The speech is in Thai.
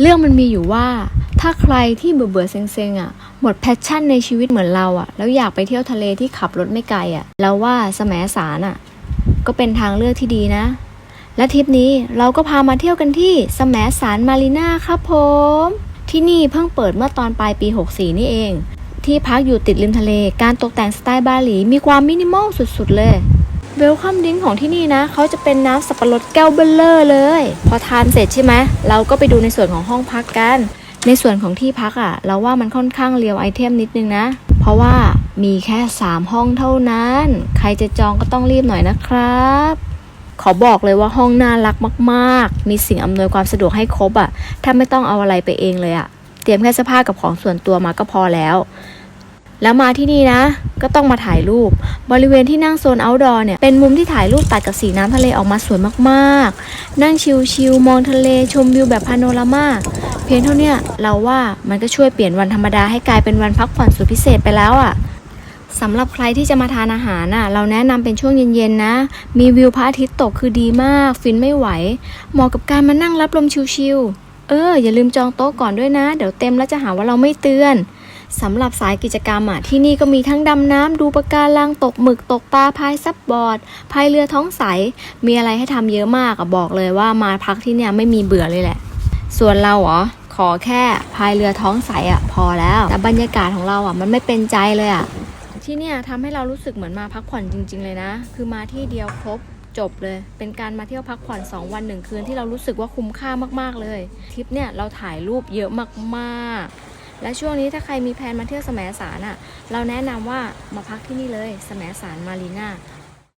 เรื่องมันมีอยู่ว่า ถ้าใครที่เบื่อเบื่อๆเซ็งๆอะ หมดแพชชั่นในชีวิตเหมือนเราอะ แล้วอยากไปเที่ยวทะเลที่ขับรถไม่ไกลอะ แล้วว่าสมสารอะ ก็เป็นทางเลือกที่ดีนะ และทริปนี้เราก็พามาเที่ยวกันที่สมสารมารีนาครับผม ที่นี่เพิ่งเปิดเมื่อตอนปลายปี 64 นี่เอง ที่พักอยู่ติดริมทะเล การตกแต่งสไตล์บาหลี มีความมินิมอลสุดๆเลย เวลคัมดิ้งของที่นี่นะเขาจะเป็นน้ำสับปะรดแก้วเบลเลอร์เลย พอทานเสร็จใช่ไหมเราก็ไปดูในส่วนของห้องพักกัน ในส่วนของที่พักอะ่ะ เราว่ามันค่อนข้างเรียวไอเทมนิดนึงนะ เพราะว่ามีแค่ 3 ห้องเท่านั้น ใครจะจองก็ต้องรีบหน่อยนะครับ ขอบอกเลยว่าห้องน่ารักมากๆ มีสิ่งอำนวยความสะดวกให้ครบอะ่ะถ้าไม่ต้องเอาอะไรไปเองเลยอะ่ะเตรียมแค่เสื้อผ้ากับของส่วนตัวมาก็พอแล้ว แล้วมาที่นี่นะ ก็ต้องมาถ่ายรูป บริเวณที่นั่งโซน outdoor เนี่ยเป็นมุมที่ถ่ายรูปตัดกับสีน้ำทะเลออกมาสวยมากๆ นั่งชิลๆมองทะเลชมวิวแบบพาโนรามาเพียงเท่าเนี้ยเราว่ามันก็ช่วยเปลี่ยนวันธรรมดาให้กลายเป็นวันพักผ่อนสุดพิเศษไปแล้วอะ่ะสำหรับใครที่จะมาทานอาหารน่ะ เราแนะนำเป็นช่วงเย็นๆนะ มีวิวพระอาทิตย์ตกคือดีมาก ฟินไม่ไหว เหมาะกับการมานั่งรับลมชิลๆเออ อย่าลืมจองโต๊ะก่อนด้วยนะ เดี๋ยวเต็มแล้วจะหาว่าเราไม่เตือน สำหรับสายกิจกรรมอะที่นี่ก็มีทั้งดำน้ำดูปะการังตกหมึกตกปลาพายซับบอร์ดพายเรือท้องใส มีอะไรให้ทำเยอะมากอะบอกเลยว่ามาพักที่เนี่ยไม่มีเบื่อเลยแหละ ส่วนเราเหรอขอแค่พายเรือท้องใสอะพอแล้ว แต่บรรยากาศของเราอะมันไม่เป็นใจเลยอะที่เนี่ยทำให้เรารู้สึกเหมือนมาพักผ่อนจริง ๆ เลยนะ คือมาที่เดียวครบจบเลย เป็นการมาเที่ยวพักผ่อน 2 วัน 1 คืนที่เรารู้สึกว่าคุ้มค่ามากๆเลย ทริปเนี่ยเราถ่ายรูปเยอะมากๆ และช่วงนี้ถ้าใครมีแผนมาเที่ยวแสมสารอะ เราแนะนำว่ามาพักที่นี่เลยแสมสารมารีนา